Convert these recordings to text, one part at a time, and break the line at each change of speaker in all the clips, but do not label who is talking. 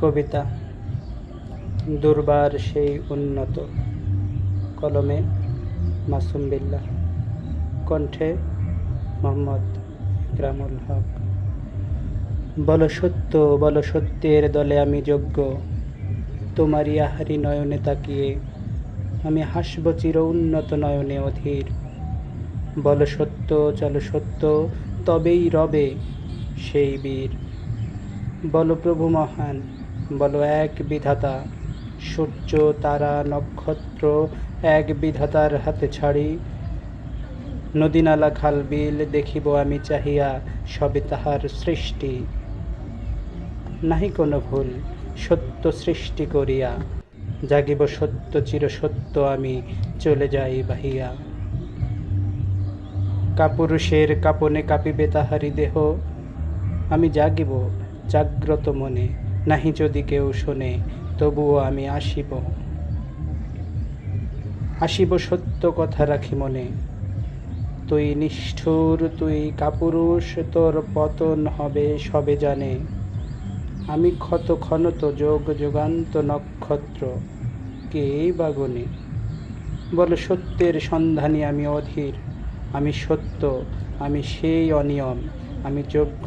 কবিতা। দুর্বার সেই উন্নত কলমে মাসুম বিল্লাহ। কণ্ঠে মোহাম্মদ ইকরামুল হক। বল সত্য, বল সত্যের দলে আমি যোগ্য। তোমারই আহারি নয়নে তাকিয়ে আমি হাসব চির উন্নত নয়নে অধীর। বল সত্য, চল সত্য, তবেই রবে সেই বীর। বল প্রভু মহান বলো এক বিধাতা সূর্য তারা নক্ষত্র এক বিধাতার হাতে ছাড়ি। নদী নালা খাল বিল দেখিব আমি চাহিয়া, সবে তাহার সৃষ্টি। নাহি কোনো ভুল, সত্য সৃষ্টি করিয়া। জাগিব সত্য, চির সত্য আমি, চলে যাই বাহিয়া। কাপুরুষের কাপনে কাঁপিবে তাহারি দেহ। আমি জাগিব জাগ্রত মনে। নাহি যদি কেউ শোনে, তবুও আমি আসিব। আসিব সত্য কথা রাখি মনে। তুই নিষ্ঠুর, তুই কাপুরুষ, তোর পতন হবে সবে জানে। আমি ক্ষত ক্ষণত যোগ যোগান্ত নক্ষত্র, কে বাগনে বল সত্যের সন্ধানী আমি অধীর। আমি সত্য, আমি সেই অনিয়ম, আমি যোগ্য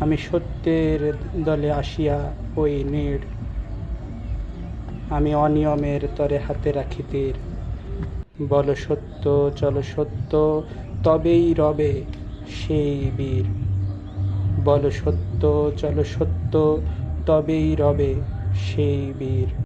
আমি সত্যের দলে আসিয়া ওই নীড়। আমি অনিয়মের তরে হাতে রাখি তীর। বল সত্য, চল সত্য, তবেই রবে সেই বীর। বল সত্য, চল সত্য, তবেই রবে সেই বীর।